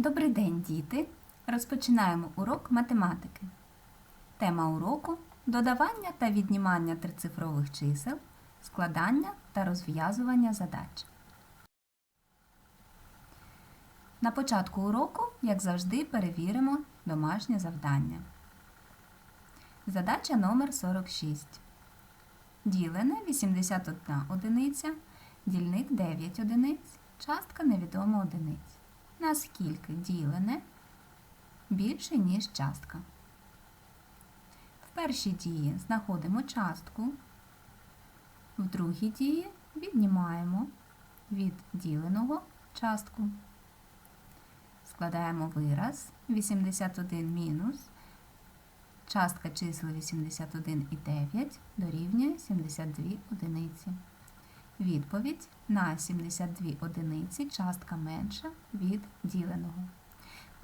Добрий день, діти! Розпочинаємо урок математики. Тема уроку додавання та віднімання трицифрових чисел, складання та розв'язування задач. На початку уроку, як завжди, перевіримо домашнє завдання. Задача номер 46. Ділене 81 одиниця, дільник 9 одиниць, частка невідома одиниць. Наскільки ділене більше, ніж частка. В першій дії знаходимо частку, в другій дії віднімаємо від діленого частку. Складаємо вираз 81 мінус частка числа 81 і 9 дорівнює 72 одиниці. Відповідь на 72 одиниці частка менша від діленого.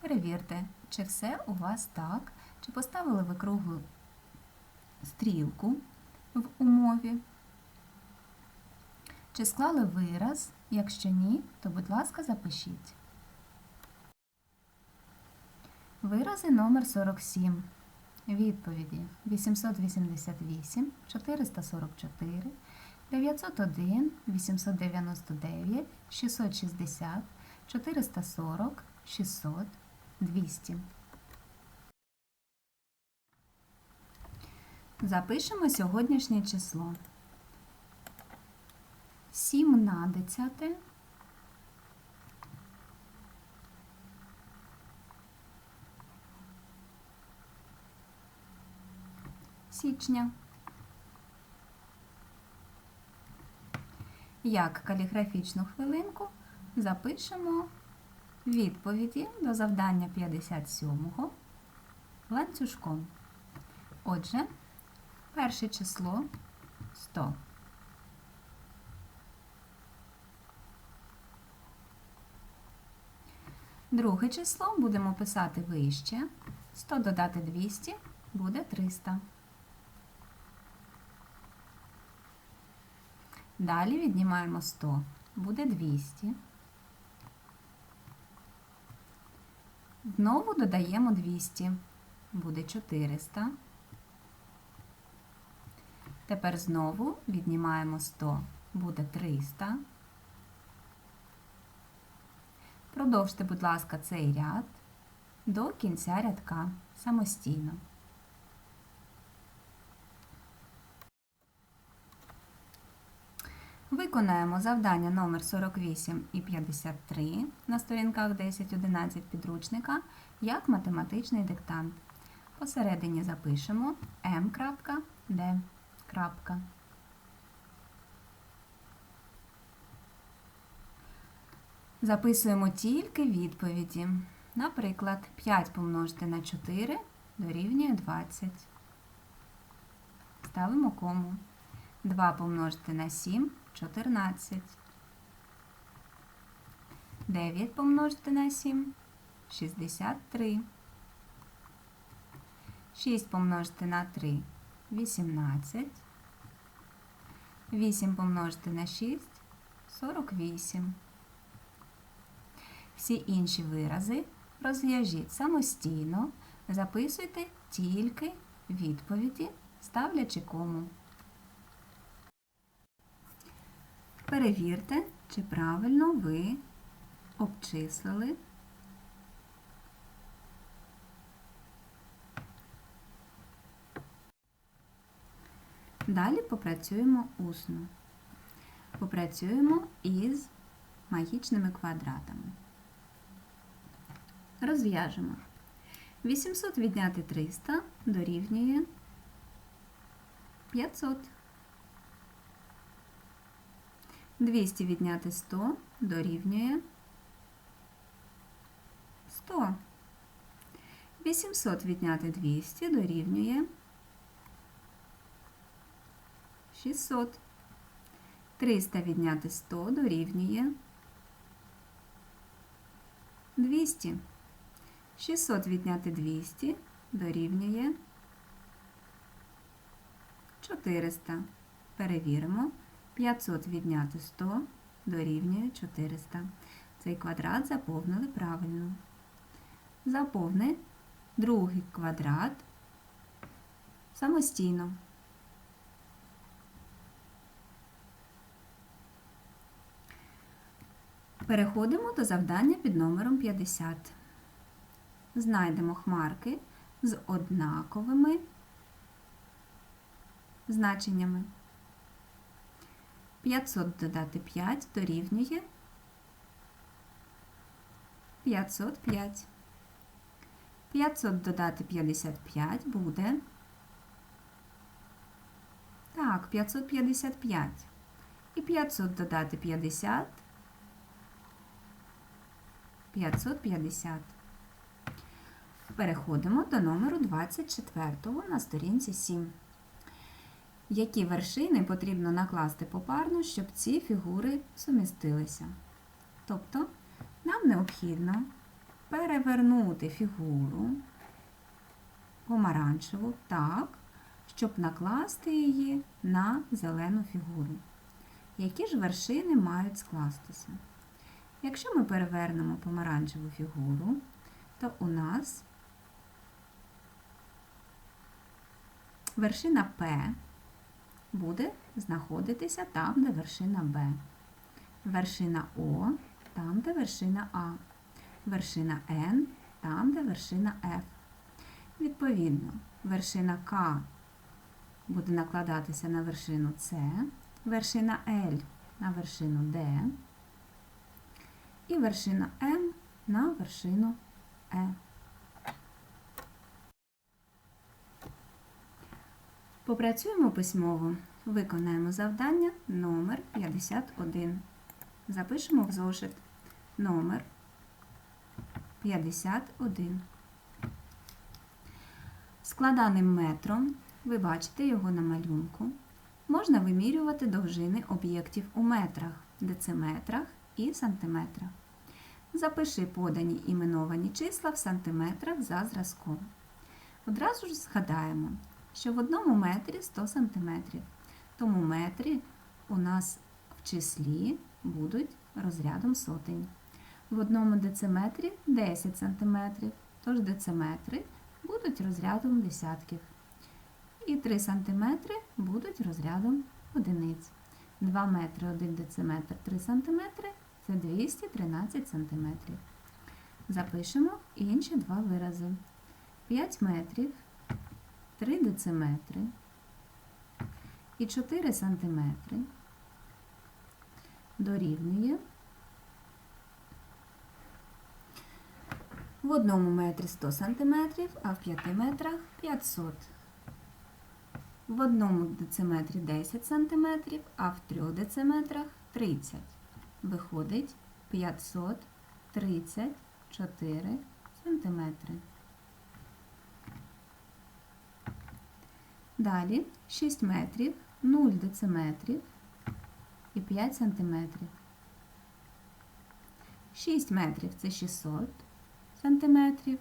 Перевірте, чи все у вас так, чи поставили ви круглу стрілку в умові, чи склали вираз, якщо ні, то, будь ласка, запишіть. Вирази номер 47. Відповіді 888, 444, 901, 899, 660, 440, 600, 200. Запишемо сьогоднішнє число. 17 січня. Як каліграфічну хвилинку запишемо відповіді до завдання 57 ланцюжком. Отже, перше число 100. Друге число будемо писати вище. 100 додати 200 буде 300. Далі віднімаємо 100, буде 200. Знову додаємо 200, буде 400. Тепер знову віднімаємо 100, буде 300. Продовжте, будь ласка, цей ряд до кінця рядка самостійно. Виконаємо завдання номер 48 і 53 на сторінках 10-11 підручника як математичний диктант. Посередині запишемо m.d. Записуємо тільки відповіді. Наприклад, 5 помножити на 4 дорівнює 20. Ставимо кому. 2 помножити на 7 14. 9 помножити на 7 63. 6 помножити на 3 18. 8 помножити на 6 48. Всі інші вирази розв'яжіть самостійно, записуйте тільки відповіді, ставлячи кому. Перевірте, чи правильно ви обчислили Далі попрацюємо усно. Попрацюємо із магічними квадратами. Розв'яжемо. 800 відняти 300 дорівнює 500. 200 відняти 100 дорівнює 100. 800 відняти 200 дорівнює 600. 300 відняти 100 дорівнює 200. 600 відняти 200 дорівнює 400. Перевіримо. 500 відняти 100 дорівнює 400. Цей квадрат заповнили правильно. заповни другий квадрат самостійно. Переходимо до завдання під номером 50. Знайдемо хмарки з однаковими значеннями. 500 додати 5 дорівнює 505. 500 додати 55 буде. Так, 555. І 500 додати 50. 550. Переходимо до номеру 24 на сторінці 7. Які вершини потрібно накласти попарно, щоб ці фігури сумістилися? Тобто, нам необхідно перевернути фігуру помаранчеву так, щоб накласти її на зелену фігуру. Які ж вершини мають скластися? Якщо ми перевернемо помаранчеву фігуру, то у нас вершина П буде знаходитися там, де вершина Б. Вершина О там, де вершина А. Вершина Н там, де вершина Ф. Відповідно, вершина К буде накладатися на вершину С, вершина Л на вершину Д і вершина М на вершину Е. Попрацюємо письмово. Виконаємо завдання номер 51. Запишемо в зошит номер 51. Складаним метром, ви бачите його на малюнку, можна вимірювати довжини об'єктів у метрах, дециметрах і сантиметрах. Запиши подані іменовані числа в сантиметрах за зразком. Одразу ж згадаємо, що в одному метрі 100 сантиметрів, тому метри у нас в числі будуть розрядом сотень. В одному дециметрі 10 см, тож дециметри будуть розрядом десятків. І 3 см будуть розрядом одиниць. 2 метри 1 дециметр 3 см це 213 см. Запишемо інші два вирази. 5 метрів, 3 дециметри і 4 сантиметри дорівнює в одному метрі 100 см, а в 5 метрах 500 В одному дециметрі 10 см, а в 3 дециметрах 30 Виходить 534 см. Далі 6 метрів, 0 дециметрів і 5 сантиметрів. 6 метрів це 600 сантиметрів.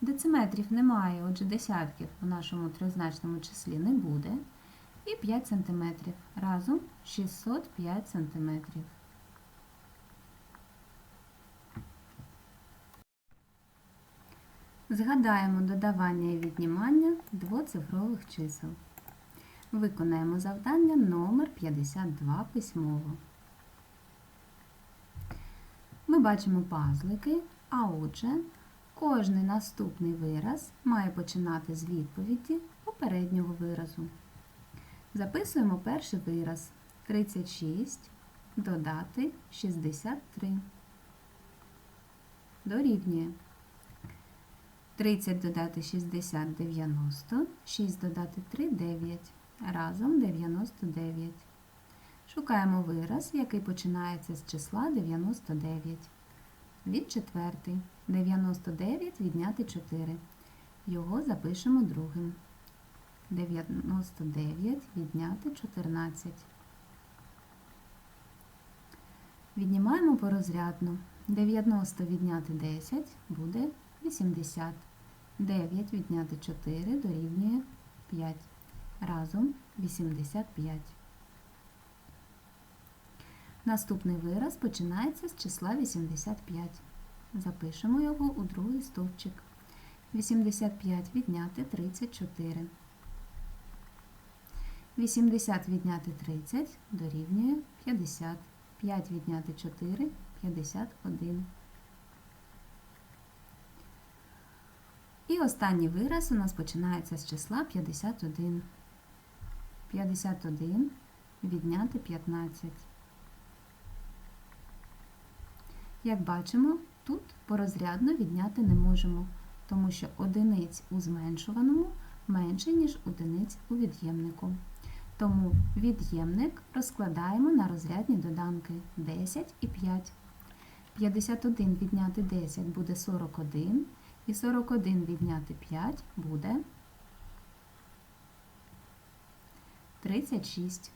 Дециметрів немає, отже, десятків у нашому тризначному числі не буде. І 5 сантиметрів. Разом 605 сантиметрів. Згадаємо додавання і віднімання двоцифрових чисел. Виконаємо завдання номер 52 письмово. Ми бачимо пазлики, а отже, кожний наступний вираз має починати з відповіді попереднього виразу. Записуємо перший вираз 36 додати 63. Дорівнює 30 додати 60 90, 6 додати 3 9. Разом 99. Шукаємо вираз, який починається з числа 99. Від четвертий. 99 відняти 4. Його запишемо другим. 99 відняти 14. Віднімаємо порозрядно. 90 відняти 10 буде 80. 9 відняти 4 дорівнює 5. Разом 85. Наступний вираз починається з числа 85. Запишемо його у другий стовпчик. 85 відняти 34. 80 відняти 30 дорівнює 50. 5 відняти 4 51. І останній вираз у нас починається з числа 51. 51 відняти 15. Як бачимо, тут порозрядно відняти не можемо, тому що одиниць у зменшуваному менше, ніж одиниць у від'ємнику. Тому від'ємник розкладаємо на розрядні доданки 10 і 5. 51 відняти 10 буде 41, і 41 відняти 5 буде 36.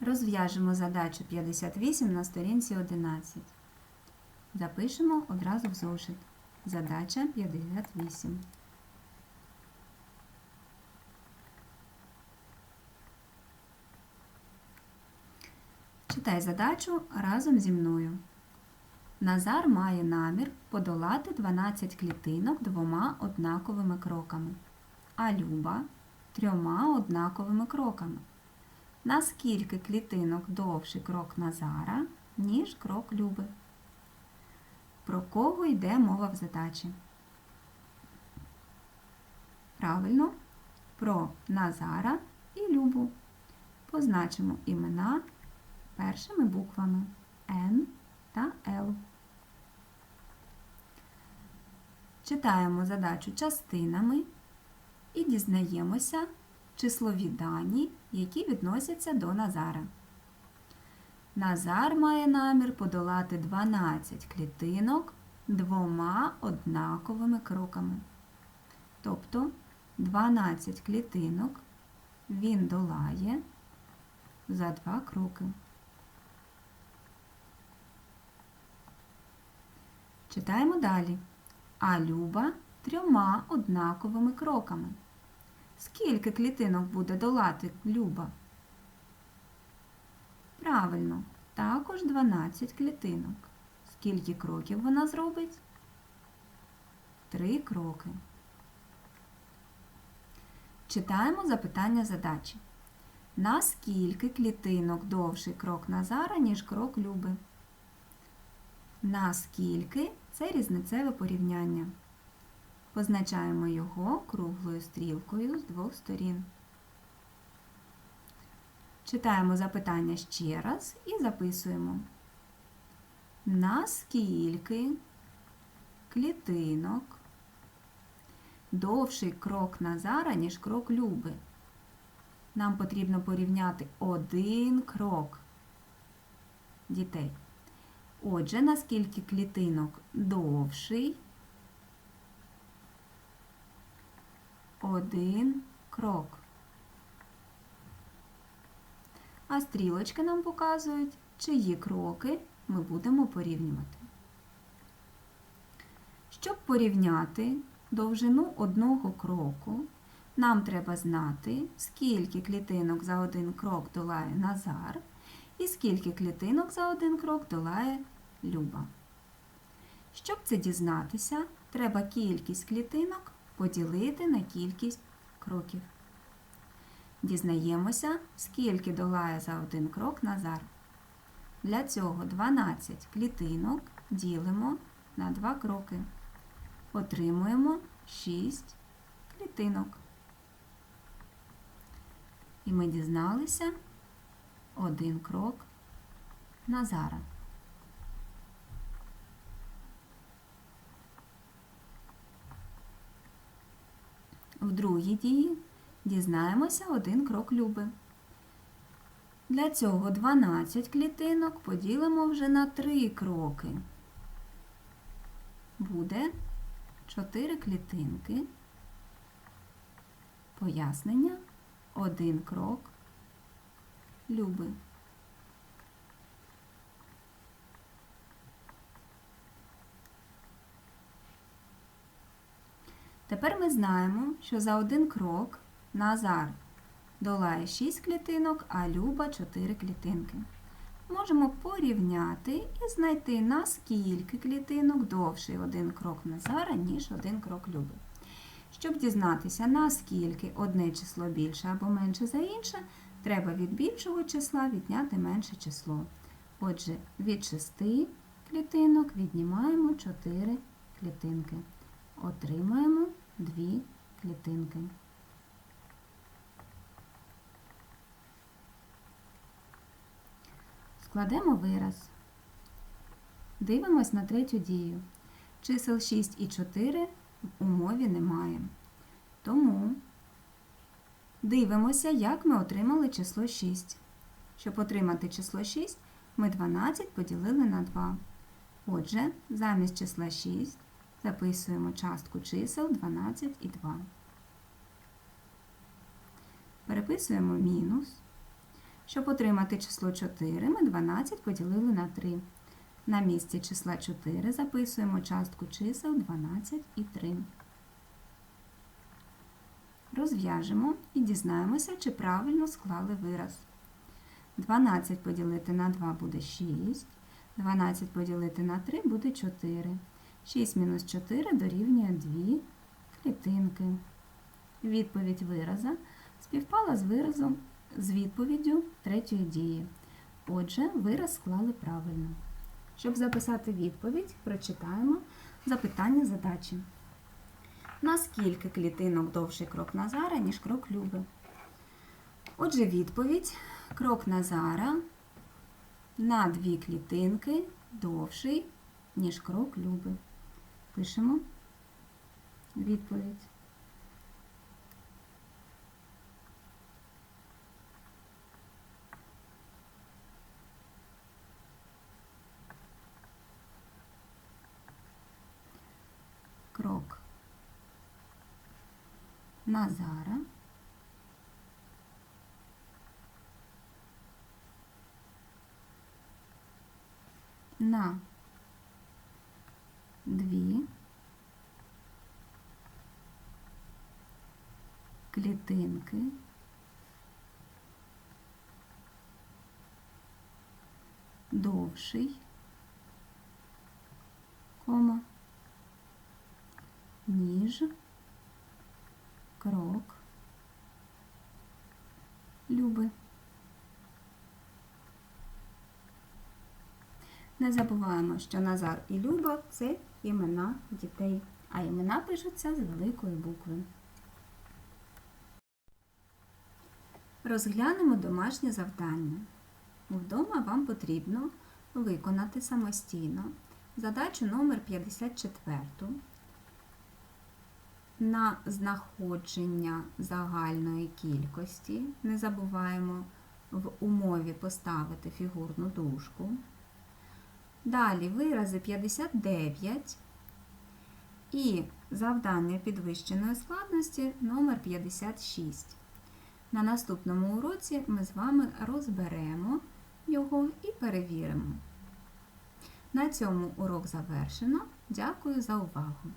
Розв'яжемо задачу 58 на сторінці 11. Запишемо одразу в зошит. Задача 58. Читай задачу разом зі мною. Назар має намір подолати 12 клітинок двома однаковими кроками, а Люба трьома однаковими кроками. Наскільки клітинок довший крок Назара, ніж крок Люби? Про кого йде мова в задачі? Правильно, про Назара і Любу. Позначимо імена першими буквами Н та Л. Читаємо задачу частинами і дізнаємося числові дані, які відносяться до Назара. Назар має намір подолати 12 клітинок двома однаковими кроками. Тобто 12 клітинок він долає за два кроки. Читаємо далі. А Люба трьома однаковими кроками. Скільки клітинок буде долати Люба? Правильно, також 12 клітинок. Скільки кроків вона зробить? Три кроки. Читаємо запитання задачі. Наскільки клітинок довший крок Назара, ніж крок Люби? Наскільки це різницеве порівняння. Позначаємо його круглою стрілкою з двох сторін. Читаємо запитання ще раз і записуємо. Наскільки клітинок довший крок Назара, ніж крок Люби? Нам потрібно порівняти один крок дітей. Отже, наскільки клітинок довший один крок. А стрілочки нам показують, чиї кроки ми будемо порівнювати. Щоб порівняти довжину одного кроку, нам треба знати, скільки клітинок за один крок долає Назар і скільки клітинок за один крок долає Люба. Щоб це дізнатися, треба кількість клітинок поділити на кількість кроків. Дізнаємося, скільки долає за один крок Назар. Для цього 12 клітинок ділимо на 2 кроки. Отримуємо 6 клітинок. І ми дізналися один крок Назара. В другій дії дізнаємося один крок Люби. Для цього 12 клітинок поділимо вже на 3 кроки. Буде 4 клітинки. Пояснення один крок Люби. Тепер ми знаємо, що за один крок Назар долає 6 клітинок, а Люба 4 клітинки. можемо порівняти і знайти, наскільки клітинок довший один крок Назара, ніж один крок Люби. Щоб дізнатися, наскільки одне число більше або менше за інше, треба від більшого числа відняти менше число. Отже, від 6 клітинок віднімаємо 4 клітинки. Отримаємо 2 клітинки. Складемо вираз. Дивимось на третю дію. Чисел 6 і 4 в умові немає. Тому дивимося, як ми отримали число 6. Щоб отримати число 6, ми 12 поділили на 2. Отже, замість числа 6 записуємо частку чисел 12 і 2. Переписуємо мінус. Щоб отримати число 4, ми 12 поділили на 3. На місці числа 4 записуємо частку чисел 12 і 3. Розв'яжемо і дізнаємося, чи правильно склали вираз. 12 поділити на 2 буде 6. 12 поділити на 3 буде 4. 6 мінус 4 дорівнює 2 клітинки. Відповідь вираза співпала з виразом з відповіддю третьої дії. Отже, вираз склали правильно. Щоб записати відповідь, прочитаємо запитання задачі. Наскільки клітинок довший крок Назара, ніж крок Люби? Отже, відповідь крок Назара на дві клітинки довший, ніж крок Люби. Пишемо відповідь. Назара на дві клітинки довший, кома, ніж крок Люби. Не забуваємо, що Назар і Люба це імена дітей, а імена пишуться з великої букви. Розглянемо домашнє завдання. Вдома вам потрібно виконати самостійно задачу номер 54 на знаходження загальної кількості. Не забуваємо в умові поставити фігурну дужку. Далі вирази 59 і завдання підвищеної складності номер 56. На наступному уроці ми з вами розберемо його і перевіримо. На цьому урок завершено. Дякую за увагу!